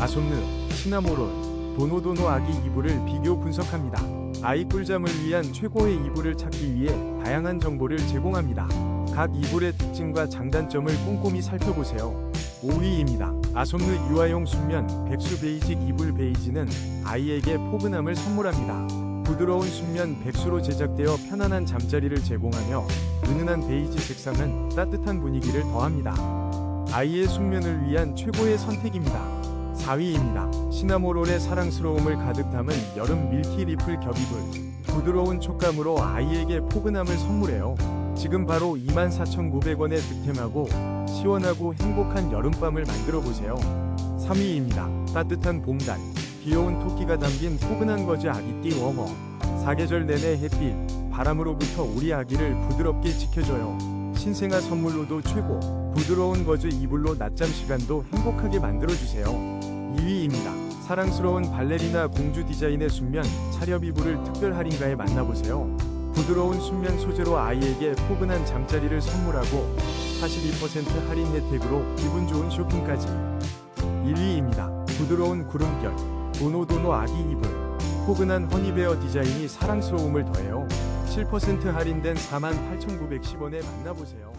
아솜느, 시나모롤, 도노도노 아기 이불을 비교 분석합니다. 아이 꿀잠을 위한 최고의 이불을 찾기 위해 다양한 정보를 제공합니다. 각 이불의 특징과 장단점을 꼼꼼히 살펴보세요. 5위입니다. 아솜느 유아용 순면 백수 베이직 이불 베이지는 아이에게 포근함을 선물합니다. 부드러운 순면 백수로 제작되어 편안한 잠자리를 제공하며 은은한 베이지 색상은 따뜻한 분위기를 더합니다. 아이의 숙면을 위한 최고의 선택입니다. 4위입니다. 시나모롤의 사랑스러움을 가득 담은 여름 밀키 리플 겹이불. 부드러운 촉감으로 아이에게 포근함을 선물해요. 지금 바로 24,900원에 득템하고 시원하고 행복한 여름밤을 만들어 보세요. 3위입니다. 따뜻한 봄달. 귀여운 토끼가 담긴 포근한 거즈 아기띠 워머. 사계절 내내 햇빛, 바람으로부터 우리 아기를 부드럽게 지켜줘요. 신생아 선물로도 최고. 부드러운 거즈 이불로 낮잠 시간도 행복하게 만들어주세요. 2위입니다. 사랑스러운 발레리나 공주 디자인의 순면 차렵 이불을 특별 할인가에 만나보세요. 부드러운 순면 소재로 아이에게 포근한 잠자리를 선물하고 42% 할인 혜택으로 기분 좋은 쇼핑까지. 1위입니다. 부드러운 구름결 도노도노 아기 이불 포근한 허니베어 디자인이 사랑스러움을 더해요. 7% 할인된 48,910원에 만나보세요.